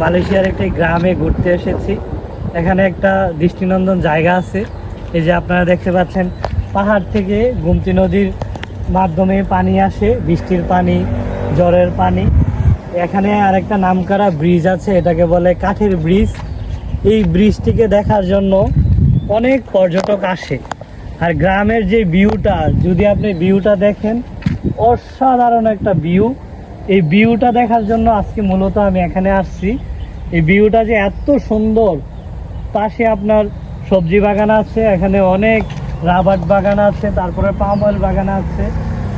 মালয়েশিয়ার একটি গ্রামে ঘুরতে এসেছি। এখানে একটা দৃষ্টিনন্দন জায়গা আছে। এই যে আপনারা দেখতে পাচ্ছেন, পাহাড় থেকে গুমতি নদীর মাধ্যমে পানি আসে, বৃষ্টির পানি, জ্বরের পানি। এখানে আরেকটা নামকরা ব্রিজ আছে, এটাকে বলে কাঠের ব্রিজ। এই ব্রিজটিকে দেখার জন্য অনেক পর্যটক আসে। আর গ্রামের যে ভিউটা, যদি আপনি ভিউটা দেখেন, অসাধারণ একটা ভিউ। এই ভিউটা দেখার জন্য আজকে মূলত আমি এখানে আসছি। এই ভিউটা যে এত সুন্দর, পাশে আপনার সবজি বাগান আছে, এখানে অনেক রাবার বাগান আছে, তারপরে পাম অয়েল বাগান আছে,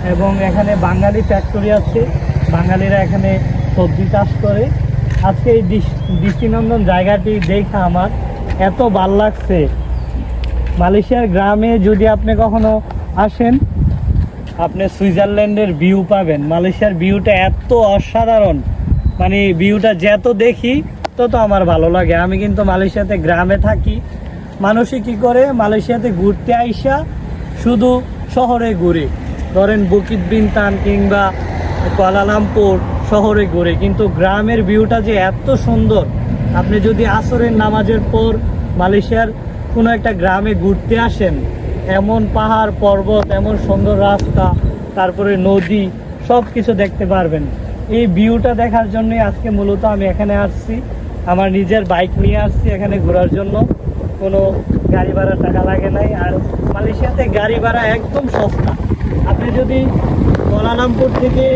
এবং এখানে বাঙালি ফ্যাক্টরি আছে। বাঙালিরা এখানে সবজি চাষ করে। আজকে এই দৃষ- দৃষ্টিনন্দন জায়গাটি দেখে আমার এত ভালো লাগছে। মালয়েশিয়ার গ্রামে যদি আপনি কখনো আসেন আপনি সুইজারল্যান্ডের ভিউ পাবেন। মালয়েশিয়ার ভিউটা এত অসাধারণ। মানে ভিউটা যত দেখি, তত আমার ভালো লাগে। আমি কিন্তু মালয়েশিয়াতে গ্রামে থাকি। মানুষই কি করে? মালয়েশিয়াতে ঘুরতে আইসা শুধু শহরে ঘুরে। ধরেন বুকিত বিনতান কিংবা কুয়ালালামপুর শহরে ঘুরে। কিন্তু গ্রামের ভিউটা যে এত সুন্দর। আপনি যদি আসরের নামাজের পর মালয়েশিয়ার কোনো একটা গ্রামে ঘুরতে আসেন এমন পাহাড় পর্বত, এমন সুন্দর রাস্তা, তারপরে নদী সব কিছু দেখতে পারবেন। এই ভিউটা দেখার জন্যই আজকে মূলত আমি এখানে আসছি। আমার নিজের বাইক নিয়ে আসছি এখানে ঘোরার জন্য। কোনো গাড়ি ভাড়া টাকা লাগে নাই। আর মালয়েশিয়াতে গাড়ি ভাড়া একদম সস্তা। আপনি যদি কোয়ালালামপুর থেকে